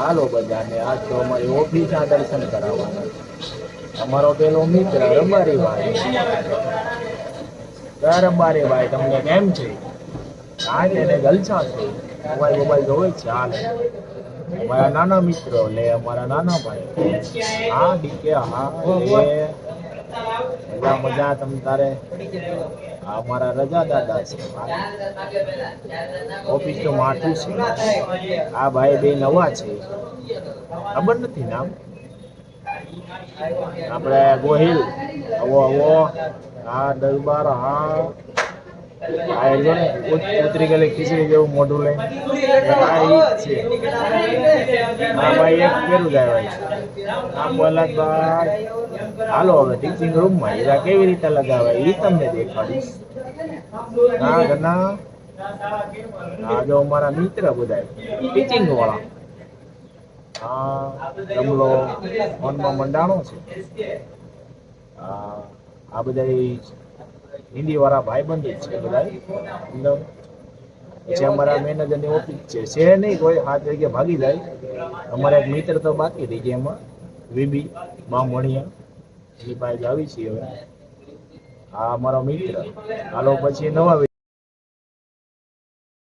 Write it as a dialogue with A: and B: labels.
A: હાલો બધાને આજ છો અમારી ઓફિસના દર્શન કરાવવાના. અમારો પેલો મિત્ર રબારીભાઈ. રબારીભાઈ તમને કેમ છે? હા તેને જલસા છે. મોબાઈલ મોબાઈલ જોવે છે, હાલ. અમારા નાના મિત્રો લે, અમારા નાના ભાઈ. હા, ડીકે, હા મજા મજા, તમ તારે. આ અમારા રજા દાદા છે. ઓફિસ તો માઠું છે. આ ભાઈ બે નવા છે. ખબર નથી નામ? આપણે ગોહિલ. આવો આવો. હા, દરબાર, હા. આ જો ને ઉતરી ગયેલી ખીચડી જેવું મોઢું લઈને. આ ઈ છે. ભાઈ એક પેલું જાય આ બોલાત ભાઈ હાલો હવે ટીચિંગ રૂમમાં હીરા કેવી રીતે લગાવે એ તમને દેખાડીશ. ના ઘરના આ જો અમારા મિત્ર બધા ટીચિંગ વાળા. હા ગમલો મનમાં મંડાણો છે. આ બધા હિન્દી વાળા ભાઈબંધ જ છે બધા પછી અમારા મેનેજરની ઓફિસ છે. છે નહીં કોઈ, હાથ જગ્યા ભાગી જાય. અમારા એક મિત્ર તો બાકી રહી ગયા એમાં, વીબી બામણિયા. એની પાસે જ આવી છીએ હવે. આ અમારો મિત્ર. હાલો, પછી નવા